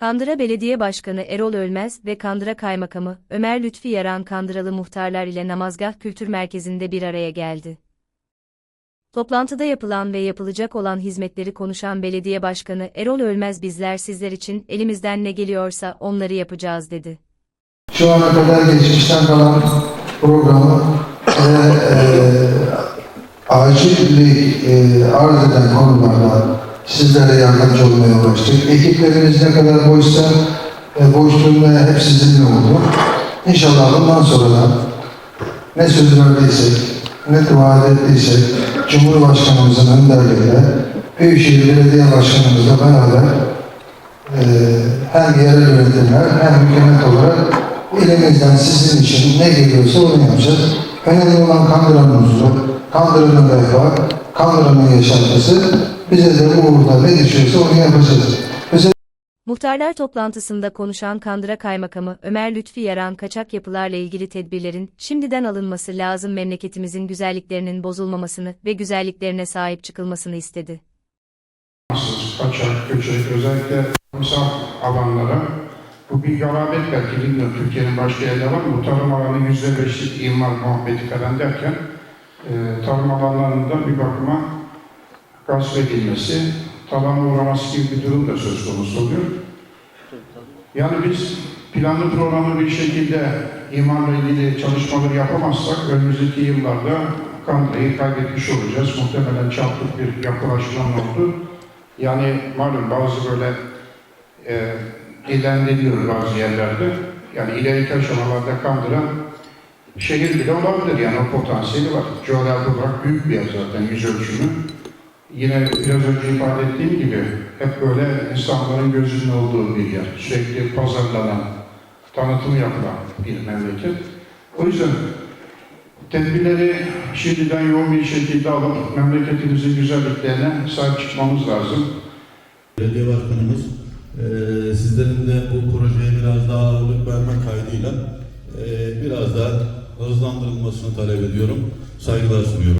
Kandıra Belediye Başkanı Erol Ölmez ve Kandıra Kaymakamı Ömer Lütfi Yaran Kandıralı muhtarlar ile Namazgah Kültür Merkezi'nde bir araya geldi. Toplantıda yapılan ve yapılacak olan hizmetleri konuşan Belediye Başkanı Erol Ölmez bizler sizler için elimizden ne geliyorsa onları yapacağız dedi. Şu ana kadar geçmişten kalan programı ve e, acillik e, arz eden konularda sizlere yardımcı olmaya uğraştık. Ekiplerimiz ne kadar boşsa e, boşluğunda hep sizinle oldu. İnşallah bundan sonra da ne söz verdiysek, ne dua ettiysek Cumhurbaşkanımızın önderliğiyle Büyükşehir Belediye Başkanımızla beraber e, hem yerel yönetimler hem hükümet olarak elimizden sizin için ne geliyorsa onu yapacağız. Önemli olan Kandıra'nın huzuru, Kandıra'nın refahı, Kandıra'nın yaşantısı. Bize de bu uğurda ne düşüyorsa onu yapacağız. Muhtarlar toplantısında konuşan Kandıra Kaymakamı Ömer Lütfi Yaran kaçak yapılarla ilgili tedbirlerin şimdiden alınması lazım memleketimizin güzelliklerinin bozulmamasını ve güzelliklerine sahip çıkılmasını istedi. Kaçak, göçek, özellikle misal alanlara bu bir garabet belki bilmiyorum Türkiye'nin başka yerinde var mı? Tarım alanı yüzde beşlik imar muhabbeti falan derken e, tarım alanlarında bir bakıma gasp edilmesi, talana uğraması gibi bir durum da söz konusu oluyor. Yani biz planlı programlı bir şekilde imarla ilgili çalışmaları yapamazsak önümüzdeki yıllarda Kandıra'yı kaybetmiş olacağız. Muhtemelen çaplık bir yapılaşma oldu. Yani malum bazı böyle e, ilerleniyor bazı yerlerde. Yani ileriki aşamalarda Kandıra şehir bile olabilir yani o potansiyeli var. Coğrafi olarak büyük bir yer zaten yüz ölçümü. Yine biraz önce ifade ettiğim gibi hep böyle insanların gözünün olduğu bir yer. Sürekli pazarlanan, tanıtım yapılan bir memleket. O yüzden tedbirleri şimdiden yoğun bir şekilde alıp memleketimizin güzelliklerine sahip çıkmamız lazım. Belediye Başkanımız eee, sizlerin de bu projeye biraz daha ağırlık verme kaydıyla eee, biraz daha hızlandırılmasını talep ediyorum. Saygılar sunuyorum.